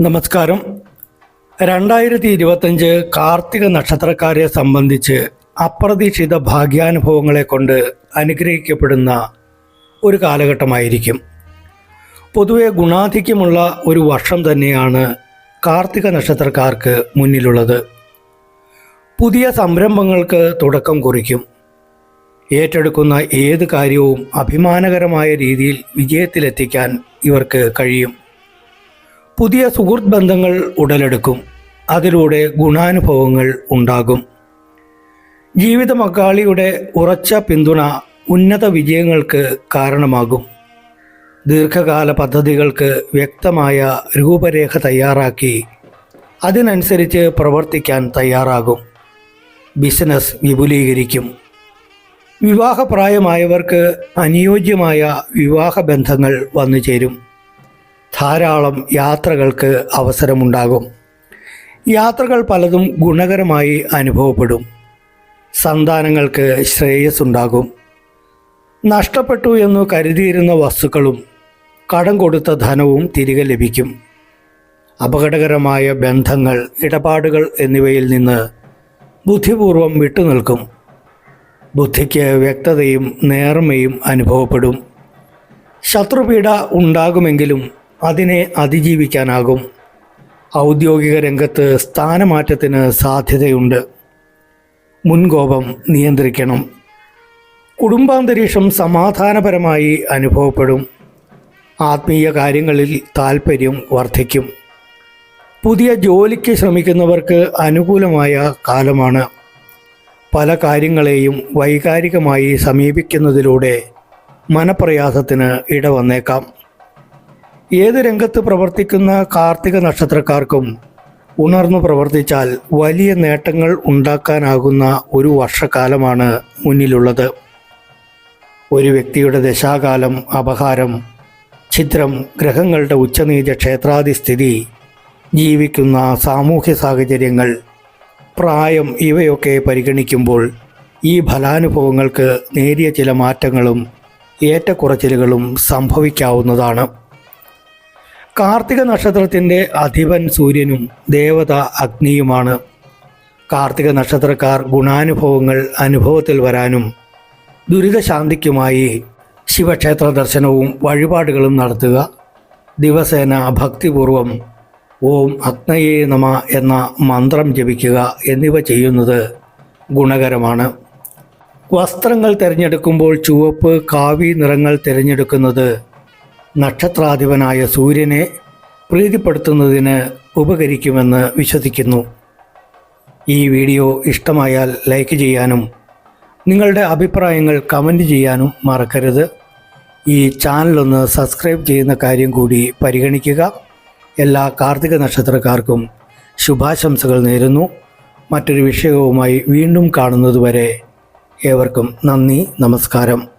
നമസ്കാരം. രണ്ടായിരത്തി ഇരുപത്തഞ്ച് കാർത്തിക നക്ഷത്രക്കാരെ സംബന്ധിച്ച് അപ്രതീക്ഷിത ഭാഗ്യാനുഭവങ്ങളെ കൊണ്ട് അനുഗ്രഹിക്കപ്പെടുന്ന ഒരു കാലഘട്ടമായിരിക്കും. പൊതുവെ ഗുണാധിക്യമുള്ള ഒരു വർഷം തന്നെയാണ് കാർത്തിക നക്ഷത്രക്കാർക്ക് മുന്നിലുള്ളത്. പുതിയ സംരംഭങ്ങൾക്ക് തുടക്കം കുറിക്കും. ഏറ്റെടുക്കുന്ന ഏത് കാര്യവും അഭിമാനകരമായ രീതിയിൽ വിജയത്തിലെത്തിക്കാൻ ഇവർക്ക് കഴിയും. പുതിയ സുഹൃത്ത് ബന്ധങ്ങൾ ഉടലെടുക്കും. അതിലൂടെ ഗുണാനുഭവങ്ങൾ ഉണ്ടാകും. ജീവിത മക്കാളിയുടെ ഉറച്ച പിന്തുണ ഉന്നത വിജയങ്ങൾക്ക് കാരണമാകും. ദീർഘകാല പദ്ധതികൾക്ക് വ്യക്തമായ രൂപരേഖ തയ്യാറാക്കി അതിനനുസരിച്ച് പ്രവർത്തിക്കാൻ തയ്യാറാകും. ബിസിനസ് വിപുലീകരിക്കും. വിവാഹപ്രായമായവർക്ക് അനുയോജ്യമായ വിവാഹ ബന്ധങ്ങൾ വന്നു ചേരും ധാരാളം യാത്രകൾക്ക് അവസരമുണ്ടാകും. യാത്രകൾ പലതും ഗുണകരമായി അനുഭവപ്പെടും. സന്താനങ്ങൾക്ക് ശ്രേയസ്സുണ്ടാകും. നഷ്ടപ്പെട്ടു എന്ന് കരുതിയിരുന്ന വസ്തുക്കളും കടം കൊടുത്ത ധനവും തിരികെ ലഭിക്കും. അപകടകരമായ ബന്ധങ്ങൾ ഇടപാടുകൾ എന്നിവയിൽ നിന്ന് ബുദ്ധിപൂർവം വിട്ടുനിൽക്കും. ബുദ്ധിക്ക് വ്യക്തതയും നേർമയും അനുഭവപ്പെടും. ശത്രുപീഡ ഉണ്ടാകുമെങ്കിലും അതിനെ അതിജീവിക്കാനാകും. ഔദ്യോഗിക രംഗത്ത് സ്ഥാനമാറ്റത്തിന് സാധ്യതയുണ്ട്. മുൻകോപം നിയന്ത്രിക്കണം. കുടുംബാന്തരീക്ഷം സമാധാനപരമായി അനുഭവപ്പെടും. ആത്മീയ കാര്യങ്ങളിൽ താൽപ്പര്യം വർദ്ധിക്കും. പുതിയ ജോലിക്ക് ശ്രമിക്കുന്നവർക്ക് അനുകൂലമായ കാലമാണ്. പല കാര്യങ്ങളെയും വൈകാരികമായി സമീപിക്കുന്നതിലൂടെ മനപ്രയാസത്തിന് ഇടവന്നേക്കാം. ഏത് രംഗത്ത് പ്രവർത്തിക്കുന്ന കാർത്തിക നക്ഷത്രക്കാർക്കും ഉണർന്നു പ്രവർത്തിച്ചാൽ വലിയ നേട്ടങ്ങൾ ഉണ്ടാക്കാനാകുന്ന ഒരു വർഷക്കാലമാണ് മുന്നിലുള്ളത്. ഒരു വ്യക്തിയുടെ ദശാകാലം അപഹാരം ചിത്രം ഗ്രഹങ്ങളുടെ ഉച്ചനീച ക്ഷേത്രാധിസ്ഥിതി ജീവിക്കുന്ന സാമൂഹ്യ സാഹചര്യങ്ങൾ പ്രായം ഇവയൊക്കെ പരിഗണിക്കുമ്പോൾ ഈ ഫലാനുഭവങ്ങൾക്ക് നേരിയ ചില മാറ്റങ്ങളും ഏറ്റക്കുറച്ചിലുകളും സംഭവിക്കാവുന്നതാണ്. കാർത്തിക നക്ഷത്രത്തിന്റെ അധിപൻ സൂര്യനും ദേവത അഗ്നിയുമാണ്. കാർത്തിക നക്ഷത്രക്കാർ ഗുണാനുഭവങ്ങൾ അനുഭവത്തിൽ വരാനും ദുരിതശാന്തിക്കുമായി ശിവക്ഷേത്ര ദർശനവും വഴിപാടുകളും നടത്തുക. ദിവസേന ഭക്തിപൂർവം ഓം അഗ്നയേ നമ എന്ന മന്ത്രം ജപിക്കുക എന്നിവ ചെയ്യുന്നത് ഗുണകരമാണ്. വസ്ത്രങ്ങൾ തിരഞ്ഞെടുക്കുമ്പോൾ ചുവപ്പ് കാവി നിറങ്ങൾ തിരഞ്ഞെടുക്കുന്നത് നക്ഷത്രാധിപനായ സൂര്യനെ പ്രീതിപ്പെടുത്തുന്നതിന് ഉപകരിക്കുമെന്ന് വിശ്വസിക്കുന്നു. ഈ വീഡിയോ ഇഷ്ടമായാൽ ലൈക്ക് ചെയ്യാനും നിങ്ങളുടെ അഭിപ്രായങ്ങൾ കമന്റ് ചെയ്യാനും മറക്കരുത്. ഈ ചാനലൊന്ന് സബ്സ്ക്രൈബ് ചെയ്യുന്ന കാര്യം കൂടി പരിഗണിക്കുക. എല്ലാ കാർത്തിക നക്ഷത്രക്കാർക്കും ശുഭാശംസകൾ നേരുന്നു. മറ്റൊരു വിഷയവുമായി വീണ്ടും കാണുന്നതുവരെ ഏവർക്കും നന്ദി നമസ്കാരം.